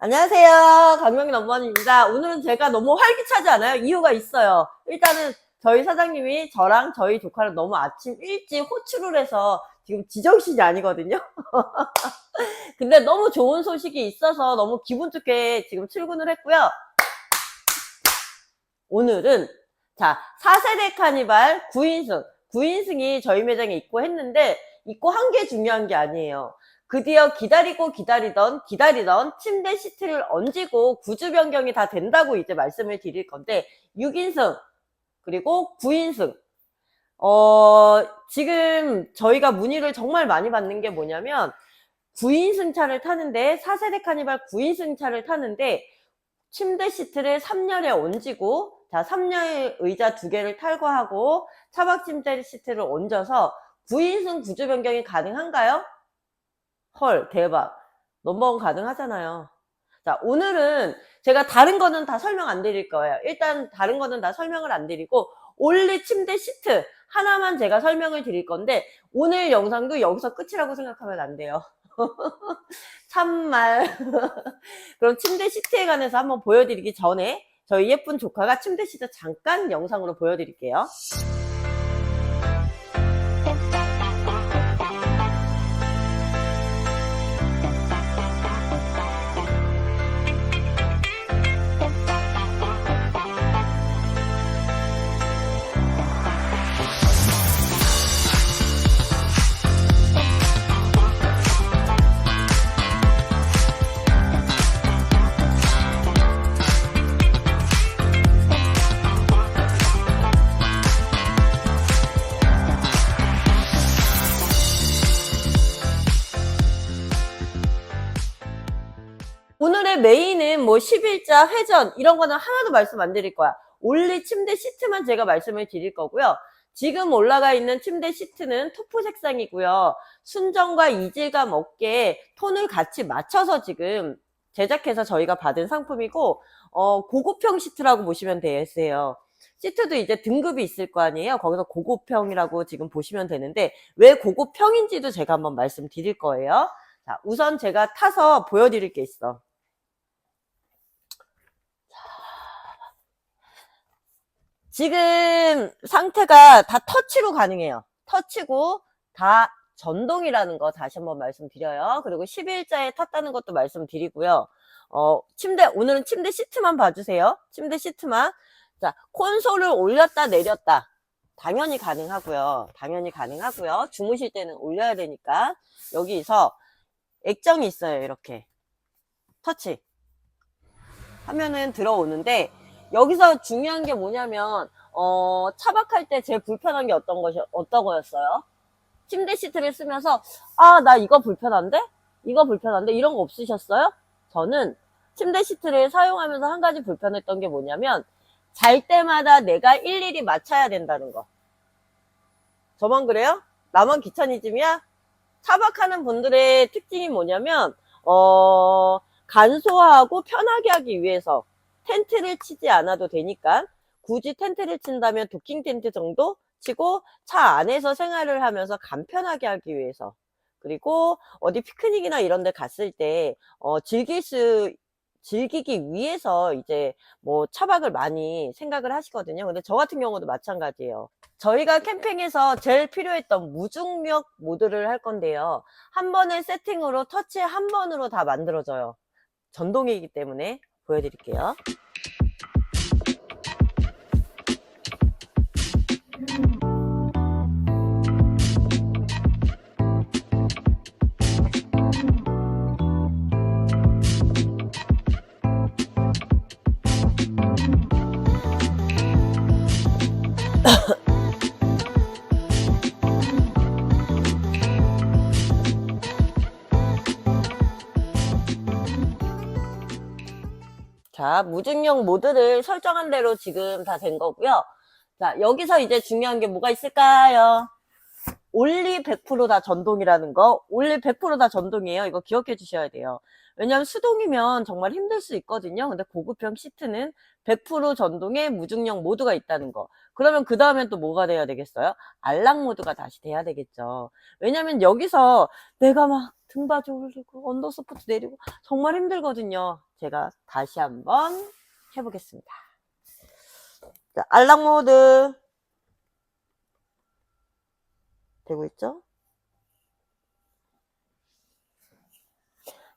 안녕하세요. 강명인 엄마입니다. 오늘은 제가 너무 활기차지 않아요? 이유가 있어요. 일단은 저희 사장님이 저랑 저희 조카를 너무 아침 일찍 호출을 해서 지금 지정신이 아니거든요. 근데 너무 좋은 소식이 있어서 너무 기분 좋게 지금 출근을 했고요. 오늘은 자 4세대 카니발 9인승 9인승이 저희 매장에 있고 했는데 있고 한게 중요한 게 아니에요. 드디어 기다리고 기다리던 기다리던 침대 시트를 얹고 구조 변경이 다 된다고 이제 말씀을 드릴 건데 6인승 그리고 9인승 어 지금 저희가 문의를 정말 많이 받는 게 뭐냐면 9인승 차를 타는데 4세대 카니발 9인승 차를 타는데 침대 시트를 3열에 얹고 자 3열 의자 두 개를 탈거하고 차박 침대 시트를 얹어서 9인승 구조 변경이 가능한가요? 헐, 대박. 넘버원 가능하잖아요. 자, 오늘은 제가 다른 거는 다 설명 안 드릴 거예요. 일단 다른 거는 다 설명을 안 드리고, 올리 침대 시트 하나만 제가 설명을 드릴 건데, 오늘 영상도 여기서 끝이라고 생각하면 안 돼요. 참말. 그럼 침대 시트에 관해서 한번 보여드리기 전에, 저희 예쁜 조카가 침대 시트 잠깐 영상으로 보여드릴게요. 뭐 10일자 회전 이런 거는 하나도 말씀 안 드릴 거야. 올리 침대 시트만 제가 말씀을 드릴 거고요. 지금 올라가 있는 침대 시트는 토프 색상이고요. 순정과 이질감 없게 톤을 같이 맞춰서 지금 제작해서 저희가 받은 상품이고 어, 고급형 시트라고 보시면 되세요. 시트도 이제 등급이 있을 거 아니에요. 거기서 고급형이라고 지금 보시면 되는데 왜 고급형인지도 제가 한번 말씀드릴 거예요. 자, 우선 제가 타서 보여드릴 게 있어. 지금 상태가 다 터치로 가능해요. 터치고 다 전동이라는 거 다시 한번 말씀드려요. 그리고 11자에 탔다는 것도 말씀드리고요. 어, 침대, 오늘은 침대 시트만 봐주세요. 침대 시트만. 자, 콘솔을 올렸다 내렸다. 당연히 가능하고요. 당연히 가능하고요. 주무실 때는 올려야 되니까. 여기서 액정이 있어요. 이렇게. 터치. 하면은 들어오는데, 여기서 중요한 게 뭐냐면, 어, 차박할 때 제일 불편한 게 어떤 것이, 어떤 거였어요? 침대 시트를 쓰면서, 아, 나 이거 불편한데? 이거 불편한데? 이런 거 없으셨어요? 저는 침대 시트를 사용하면서 한 가지 불편했던 게 뭐냐면, 잘 때마다 내가 일일이 맞춰야 된다는 거. 저만 그래요? 나만 귀차니즘이야? 차박하는 분들의 특징이 뭐냐면, 어, 간소하고 편하게 하기 위해서 텐트를 치지 않아도 되니까 굳이 텐트를 친다면 도킹 텐트 정도 치고 차 안에서 생활을 하면서 간편하게 하기 위해서 그리고 어디 피크닉이나 이런 데 갔을 때 어, 즐길 수 즐기기 위해서 이제 뭐 차박을 많이 생각을 하시거든요. 근데 저 같은 경우도 마찬가지예요. 저희가 캠핑에서 제일 필요했던 무중력 모드를 할 건데요. 한 번의 세팅으로 터치 한 번으로 다 만들어져요. 전동이기 때문에 보여드릴게요. 자, 무중력 모드를 설정한 대로 지금 다 된 거고요. 자, 여기서 이제 중요한 게 뭐가 있을까요? 올리 100%다 전동이라는 거. 올리 100%다 전동이에요. 이거 기억해 주셔야 돼요. 왜냐면 수동이면 정말 힘들 수 있거든요. 근데 고급형 시트는 100% 전동에 무중력 모드가 있다는 거. 그러면 그 다음엔 또 뭐가 돼야 되겠어요? 알락 모드가 다시 돼야 되겠죠. 왜냐면 여기서 내가 막 등받이 올리고 언더서포트 내리고 정말 힘들거든요. 제가 다시 한번 해보겠습니다. 자, 알람 모드 되고 있죠?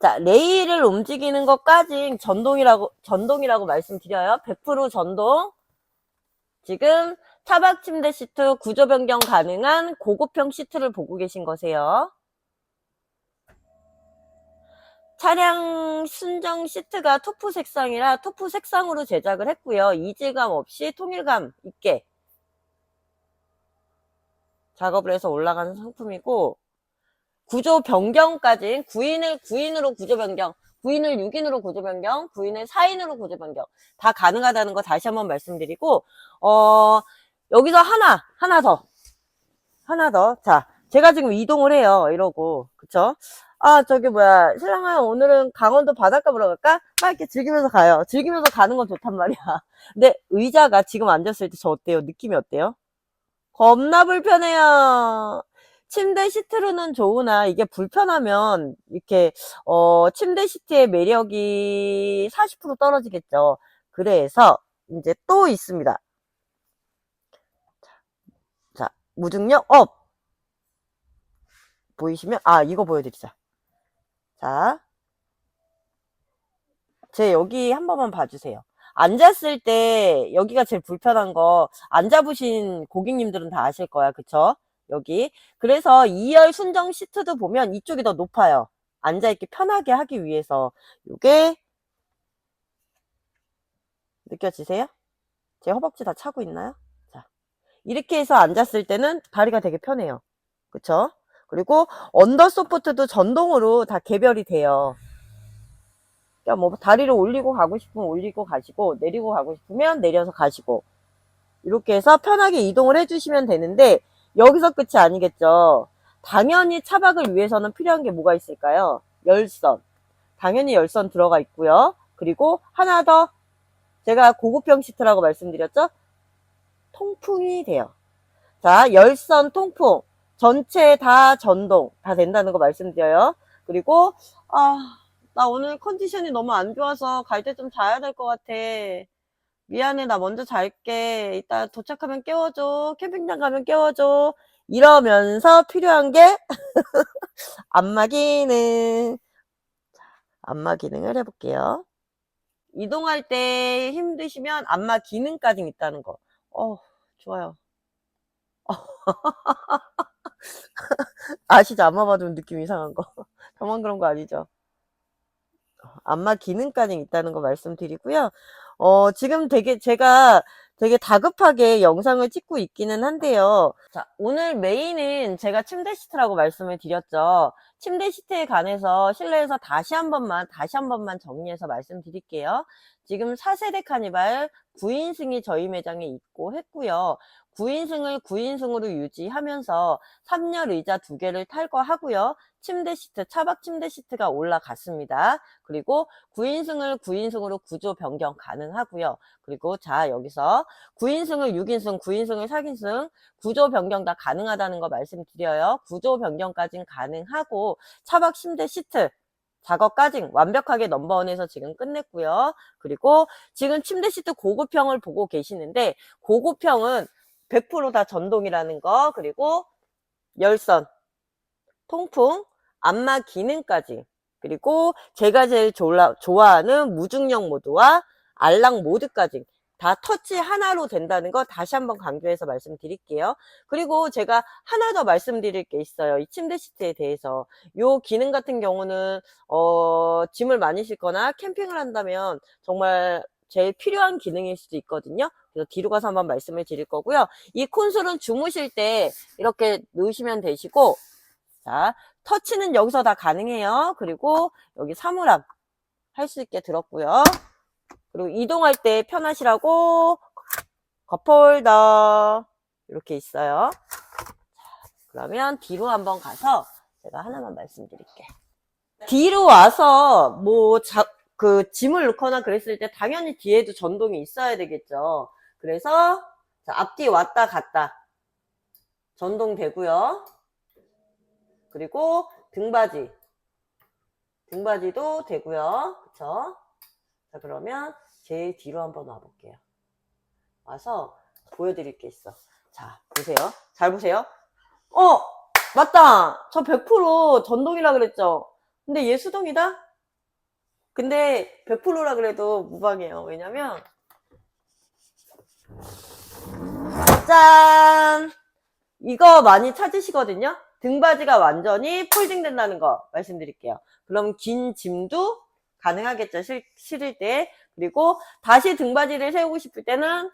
자, 레일을 움직이는 것까지 전동이라고, 전동이라고 말씀드려요. 100% 전동. 지금 차박 침대 시트 구조 변경 가능한 고급형 시트를 보고 계신 거세요. 차량 순정 시트가 토프 색상이라 토프 색상으로 제작을 했고요. 이질감 없이 통일감 있게 작업을 해서 올라가는 상품이고 구조 변경까지 9인을 9인으로 구조 변경, 9인을 6인으로 구조 변경, 9인을 4인으로 구조 변경 다 가능하다는 거 다시 한번 말씀드리고 어 여기서 하나 하나 더. 하나 더. 자 제가 지금 이동을 해요. 이러고. 그쵸 아 저기 뭐야. 신랑아 오늘은 강원도 바닷가 보러 갈까? 막 이렇게 즐기면서 가요. 즐기면서 가는 건 좋단 말이야. 근데 의자가 지금 앉았을 때 저 어때요? 느낌이 어때요? 겁나 불편해요. 침대 시트로는 좋으나 이게 불편하면 이렇게 어 침대 시트의 매력이 40% 떨어지겠죠. 그래서 이제 또 있습니다. 자, 무중력 업. 보이시면 아 이거 보여드리자. 자, 제 여기 한 번만 봐주세요. 앉았을 때 여기가 제일 불편한 거 안 잡으신 고객님들은 다 아실 거야, 그쵸? 여기. 그래서 2열 순정 시트도 보면 이쪽이 더 높아요. 앉아있기 편하게 하기 위해서. 이게 느껴지세요? 제 허벅지 다 차고 있나요? 자, 이렇게 해서 앉았을 때는 다리가 되게 편해요. 그쵸? 그리고 언더 소프트도 전동으로 다 개별이 돼요. 그러니까 뭐 다리를 올리고 가고 싶으면 올리고 가시고 내리고 가고 싶으면 내려서 가시고 이렇게 해서 편하게 이동을 해주시면 되는데 여기서 끝이 아니겠죠. 당연히 차박을 위해서는 필요한 게 뭐가 있을까요? 열선. 당연히 열선 들어가 있고요. 그리고 하나 더 제가 고급형 시트라고 말씀드렸죠? 통풍이 돼요. 자, 열선 통풍. 전체 다 전동. 다 된다는 거 말씀드려요. 그리고, 아, 나 오늘 컨디션이 너무 안 좋아서 갈 때 좀 자야 될 것 같아. 미안해, 나 먼저 잘게. 이따 도착하면 깨워줘. 캠핑장 가면 깨워줘. 이러면서 필요한 게 안마 기능. 자, 안마 기능을 해볼게요. 이동할 때 힘드시면 안마 기능까지 있다는 거. 어, 좋아요. 아시죠? 안마 받으면 느낌 이상한 거. 저만 그런 거 아니죠? 안마 기능까지 있다는 거 말씀드리고요. 어, 지금 되게 제가 되게 다급하게 영상을 찍고 있기는 한데요. 자, 오늘 메인은 제가 침대 시트라고 말씀을 드렸죠. 침대 시트에 관해서 실내에서 다시 한 번만, 다시 한 번만 정리해서 말씀드릴게요. 지금 4세대 카니발 9인승이 저희 매장에 있고 했고요. 9인승을 9인승으로 유지하면서 3열 의자 두 개를 탈거하고요. 침대 시트, 차박 침대 시트가 올라갔습니다. 그리고 9인승을 9인승으로 구조 변경 가능하고요. 그리고 자 여기서 9인승을 6인승, 9인승을 4인승 구조 변경 다 가능하다는 거 말씀드려요. 구조 변경까지는 가능하고 차박 침대 시트 작업까지 완벽하게 넘버원에서 지금 끝냈고요. 그리고 지금 침대 시트 고급형을 보고 계시는데 고급형은 100%다 전동이라는 거 그리고 열선 통풍 안마 기능까지 그리고 제가 제일 좋아, 좋아하는 무중력 모드와 알랑 모드까지 다 터치 하나로 된다는 거 다시 한번 강조해서 말씀드릴게요. 그리고 제가 하나 더 말씀드릴 게 있어요. 이 침대 시트에 대해서. 요 기능 같은 경우는 어, 짐을 많이 싣거나 캠핑을 한다면 정말 제일 필요한 기능일 수도 있거든요. 그래서 뒤로 가서 한번 말씀을 드릴 거고요. 이 콘솔은 주무실 때 이렇게 넣으시면 되시고 자, 터치는 여기서 다 가능해요. 그리고 여기 사물함 할 수 있게 들었고요. 그리고 이동할 때 편하시라고 컵홀더 이렇게 있어요. 자, 그러면 뒤로 한번 가서 제가 하나만 말씀드릴게. 뒤로 와서 뭐 자, 그 짐을 넣거나 그랬을 때 당연히 뒤에도 전동이 있어야 되겠죠. 그래서 자, 앞뒤 왔다 갔다 전동 되고요. 그리고 등받이 등받이도 되고요. 그쵸? 자, 그러면 제일 뒤로 한번 와볼게요. 와서 보여드릴 게 있어. 자, 보세요. 잘 보세요. 어, 맞다. 저 100% 전동이라 그랬죠. 근데 얘 수동이다? 근데 100%라 그래도 무방해요. 왜냐면, 짠! 이거 많이 찾으시거든요? 등받이가 완전히 폴딩 된다는 거 말씀드릴게요. 그럼 긴 짐도 가능하겠죠. 실, 실을 때. 그리고 다시 등받이를 세우고 싶을 때는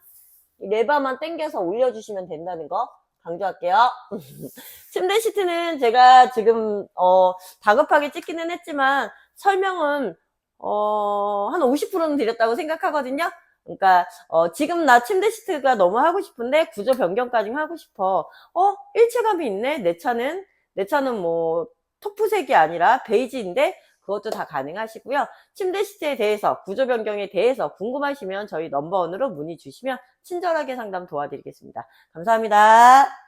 이 레바만 당겨서 올려주시면 된다는 거 강조할게요. 침대 시트는 제가 지금 어, 다급하게 찍기는 했지만 설명은 어, 한 50%는 드렸다고 생각하거든요. 그러니까 어, 지금 나 침대 시트가 너무 하고 싶은데 구조 변경까지 하고 싶어. 어, 일체감이 있네. 내 차는 내 차는 뭐 토프색이 아니라 베이지인데 그것도 다 가능하시고요. 침대 시트에 대해서 구조 변경에 대해서 궁금하시면 저희 넘버원으로 문의 주시면 친절하게 상담 도와드리겠습니다. 감사합니다.